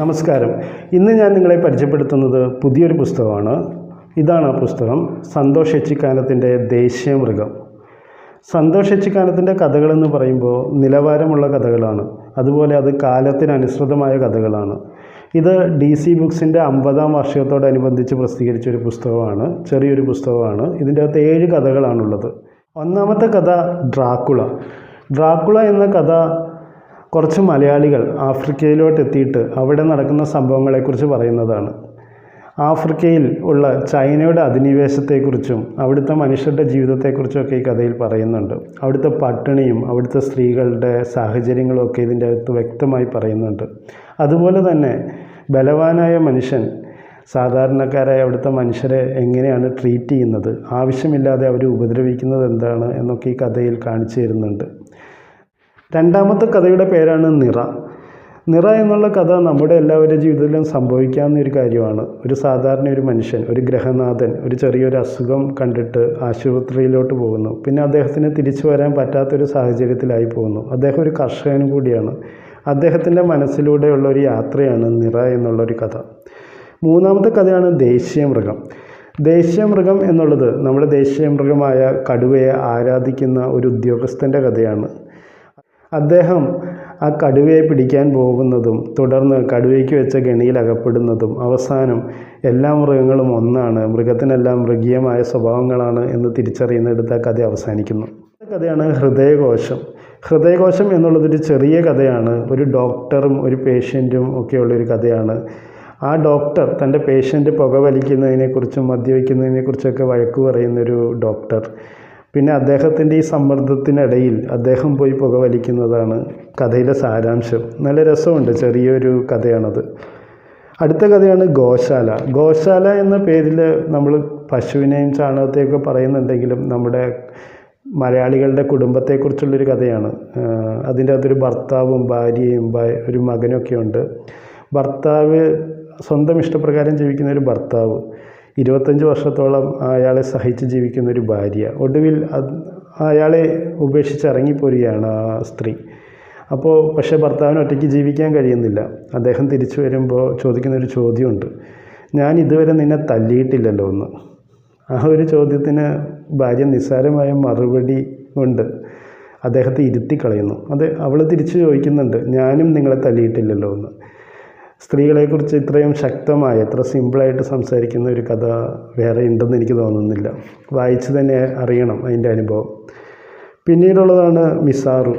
നമസ്കാരം. ഇന്ന് ഞാൻ നിങ്ങളെ പരിചയപ്പെടുത്തുന്നത് പുതിയൊരു പുസ്തകമാണ്. ഇതാണ് ആ പുസ്തകം സന്തോഷ് എച്ചിക്കാനത്തിന്റെ ദേശീയ മൃഗം സന്തോഷ് എച്ചിക്കാനത്തിന്റെ കഥകളെന്ന് പറയുമ്പോൾ നിലവാരമുള്ള കഥകളാണ്. അതുപോലെ അത് കാലത്തിനനുസൃതമായ കഥകളാണ്. ഇത് ഡി സി ബുക്സിന്റെ അമ്പതാം വാർഷികത്തോടനുബന്ധിച്ച് പ്രസിദ്ധീകരിച്ച ഒരു പുസ്തകമാണ് ചെറിയൊരു പുസ്തകമാണ്. ഇതിന്റെ അകത്ത് ഏഴ് കഥകളാണുള്ളത്. ഒന്നാമത്തെ കഥ ഡ്രാക്കുള. ഡ്രാക്കുള എന്ന കഥ കുറച്ച് മലയാളികൾ ആഫ്രിക്കയിലോട്ട് എത്തിയിട്ട് അവിടെ നടക്കുന്ന സംഭവങ്ങളെക്കുറിച്ച് പറയുന്നതാണ്. ആഫ്രിക്കയിൽ ഉള്ള ചൈനയുടെ അധിനിവേശത്തെക്കുറിച്ചും അവിടുത്തെ മനുഷ്യരുടെ ജീവിതത്തെക്കുറിച്ചും ഒക്കെ ഈ കഥയിൽ പറയുന്നുണ്ട്. അവിടുത്തെ പട്ടിണിയും അവിടുത്തെ സ്ത്രീകളുടെ സാഹചര്യങ്ങളും ഒക്കെ ഇതിന്റെ അകത്ത് വ്യക്തമായി പറയുന്നുണ്ട്. അതുപോലെ തന്നെ ബലവാനായ മനുഷ്യൻ സാധാരണക്കാരായ അവിടുത്തെ മനുഷ്യരെ എങ്ങനെയാണ് ട്രീറ്റ് ചെയ്യുന്നത്? ആവശ്യമില്ലാതെ അവർ ഉപദ്രവിക്കുന്നത് എന്താണ് എന്നൊക്കെ ഈ കഥയിൽ കാണിച്ചു തരുന്നുണ്ട്. രണ്ടാമത്തെ കഥയുടെ പേരാണ് നിറ. നിറ എന്നുള്ള കഥ നമ്മുടെ എല്ലാവരുടെ ജീവിതത്തിലും സംഭവിക്കാവുന്ന ഒരു കാര്യമാണ്. ഒരു സാധാരണ ഒരു മനുഷ്യൻ ഒരു ഗ്രഹനാഥൻ ഒരു ചെറിയൊരു അസുഖം കണ്ടിട്ട് ആശുപത്രിയിലോട്ട് പോകുന്നു. പിന്നെ അദ്ദേഹത്തിന് തിരിച്ചു വരാൻ പറ്റാത്തൊരു സാഹചര്യത്തിലായി പോകുന്നു. അദ്ദേഹം ഒരു കർഷകനും കൂടിയാണ്. അദ്ദേഹത്തിന്റെ മനസ്സിലൂടെയുള്ള ഒരു യാത്രയാണ് നിറ എന്നുള്ളൊരു കഥ. മൂന്നാമത്തെ കഥയാണ് ദേശീയ മൃഗം. ദേശീയ മൃഗം എന്നുള്ളത് നമ്മുടെ ദേശീയ മൃഗമായ കടുവയെ ആരാധിക്കുന്ന ഒരു ഉദ്യോഗസ്ഥന്റെ കഥയാണ്. അദ്ദേഹം ആ കടുവയെ പിടിക്കാൻ പോകുന്നതും തുടർന്ന് കടുവയ്ക്ക് വെച്ച ഗണിയിൽ അകപ്പെടുന്നതും അവസാനം എല്ലാ മൃഗങ്ങളും ഒന്നാണ്. മൃഗത്തിനെല്ലാം മൃഗീയമായ സ്വഭാവങ്ങളാണ് എന്ന് തിരിച്ചറിയുന്നിടത്ത് ആ കഥ അവസാനിക്കുന്നു. കഥയാണ് ഹൃദയകോശം. ഹൃദയകോശം എന്നുള്ളതൊരു ചെറിയ കഥയാണ്. ഒരു ഡോക്ടറും ഒരു പേഷ്യന്റും ഒക്കെയുള്ളൊരു കഥയാണ്. ആ ഡോക്ടർ തന്റെ പേഷ്യന്റ് പുകവലിക്കുന്നതിനെക്കുറിച്ചും മദ്യപിക്കുന്നതിനെക്കുറിച്ചൊക്കെ വഴക്ക് പറയുന്നൊരു ഡോക്ടർ. പിന്നെ അദ്ദേഹത്തിന്റെ ഈ സമ്മർദ്ദത്തിനിടയിൽ അദ്ദേഹം പോയി പുകവലിക്കുന്നതാണ് കഥയിലെ സാരാംശം. നല്ല രസമുണ്ട് ചെറിയൊരു കഥയാണത്. അടുത്ത കഥയാണ് ഗോശാല. ഗോശാല എന്ന പേരിൽ നമ്മൾ പശുവിനെയും ചാണകത്തെയൊക്കെ പറയുന്നുണ്ടെങ്കിലും നമ്മുടെ മലയാളികളുടെ കുടുംബത്തെക്കുറിച്ചുള്ളൊരു കഥയാണ്. അതിന്റെ അകത്തൊരു ഭർത്താവും ഭാര്യയും ഒരു മകനൊക്കെ ഉണ്ട് ഭർത്താവ് സ്വന്തം ഇഷ്ടപ്രകാരം ജീവിക്കുന്ന ഒരു ഭർത്താവ്. ഇരുപത്തഞ്ച് വർഷത്തോളം അയാളെ സഹിച്ച് ജീവിക്കുന്ന ഒരു ഭാര്യ. ഒടുവിൽ അയാളെ ഉപേക്ഷിച്ച് ഇറങ്ങിപ്പോരുകയാണ് ആ സ്ത്രീ. അപ്പോൾ പക്ഷേ ഭർത്താവിന് ഒറ്റയ്ക്ക് ജീവിക്കാൻ കഴിയുന്നില്ല. അദ്ദേഹം തിരിച്ചു വരുമ്പോൾ ചോദിക്കുന്നൊരു ചോദ്യമുണ്ട്. ഞാൻ ഇതുവരെ നിന്നെ തല്ലിയിട്ടില്ലല്ലോ ഒന്ന്? ആ ഒരു ചോദ്യത്തിന് ഭാര്യ നിസ്സാരമായ മറുപടി ഉണ്ട് അദ്ദേഹത്തെ ഇരുത്തി കളയുന്നു അത് അവൾ തിരിച്ചു ചോദിക്കുന്നുണ്ട്. ഞാനും നിങ്ങളെ തല്ലിയിട്ടില്ലല്ലോ എന്ന് സ്ത്രീകളെക്കുറിച്ച് ഇത്രയും ശക്തമായ ഇത്ര സിമ്പിളായിട്ട് സംസാരിക്കുന്ന ഒരു കഥ വേറെ ഉണ്ടെന്ന് എനിക്ക് തോന്നുന്നില്ല. വായിച്ച് തന്നെ അറിയണം അതിന്റെ അനുഭവം. പിന്നീടുള്ളതാണ് മിസാറു.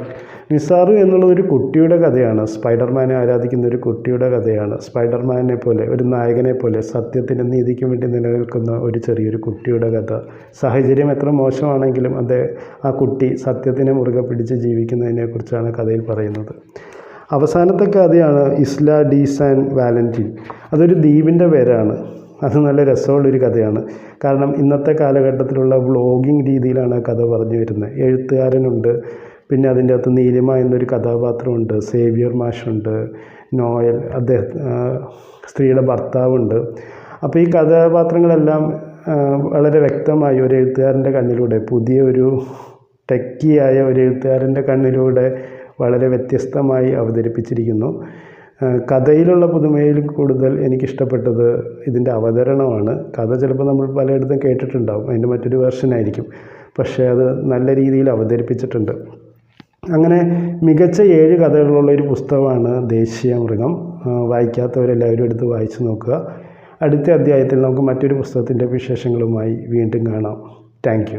മിസാറു എന്നുള്ളത് ഒരു കുട്ടിയുടെ കഥയാണ് സ്പൈഡർമാനെ ആരാധിക്കുന്ന ഒരു കുട്ടിയുടെ കഥയാണ്. സ്പൈഡർമാനെ പോലെ ഒരു നായകനെ പോലെ സത്യത്തിനും നീതിക്കും വേണ്ടി നിലനിൽക്കുന്ന ഒരു ചെറിയൊരു കുട്ടിയുടെ കഥ. സാഹചര്യം എത്ര മോശമാണെങ്കിലും അത് ആ കുട്ടി സത്യത്തിനെ മുറുകെ പിടിച്ച് ജീവിക്കുന്നതിനെക്കുറിച്ചാണ് കഥയിൽ പറയുന്നത്. അവസാനത്തെ കഥയാണ് ഇസ്ല ഡി സാൻ വാലന്റീൻ അതൊരു ദ്വീപിന്റെ പേരാണ്. അത് നല്ല രസമുള്ളൊരു കഥയാണ്. കാരണം ഇന്നത്തെ കാലഘട്ടത്തിലുള്ള വ്ളോഗിങ് രീതിയിലാണ് ആ കഥ പറഞ്ഞു വരുന്നത്. എഴുത്തുകാരനുണ്ട്. പിന്നെ അതിന്റെ അകത്ത് നീലിമ എന്നൊരു കഥാപാത്രമുണ്ട്. സേവിയർ മാഷുണ്ട്. നോയൽ അദ്ദേഹം സ്ത്രീയുടെ ഭർത്താവുണ്ട്. അപ്പോൾ ഈ കഥാപാത്രങ്ങളെല്ലാം വളരെ വ്യക്തമായി ഒരു എഴുത്തുകാരന്റെ കണ്ണിലൂടെ പുതിയ ഒരു ടെക്കിയായ ഒരു എഴുത്തുകാരന്റെ കണ്ണിലൂടെ വളരെ വ്യത്യസ്തമായി അവതരിപ്പിച്ചിരിക്കുന്നു. കഥയിലുള്ള പുതുമയിൽ കൂടുതൽ എനിക്കിഷ്ടപ്പെട്ടത് ഇതിന്റെ അവതരണമാണ്. കഥ ചിലപ്പോൾ നമ്മൾ പലയിടത്തും കേട്ടിട്ടുണ്ടാവും. അതിന്റെ മറ്റൊരു വെർഷനായിരിക്കും. പക്ഷേ അത് നല്ല രീതിയിൽ അവതരിപ്പിച്ചിട്ടുണ്ട്. അങ്ങനെ മികച്ച ഏഴ് കഥകളുള്ള ഒരു പുസ്തകമാണ് ദേശീയ മൃഗം. വായിക്കാത്തവരെല്ലാവരും എടുത്ത് വായിച്ചു നോക്കുക. അടുത്ത അധ്യായത്തിൽ നമുക്ക് മറ്റൊരു പുസ്തകത്തിന്റെ വിശേഷങ്ങളുമായി വീണ്ടും കാണാം. താങ്ക്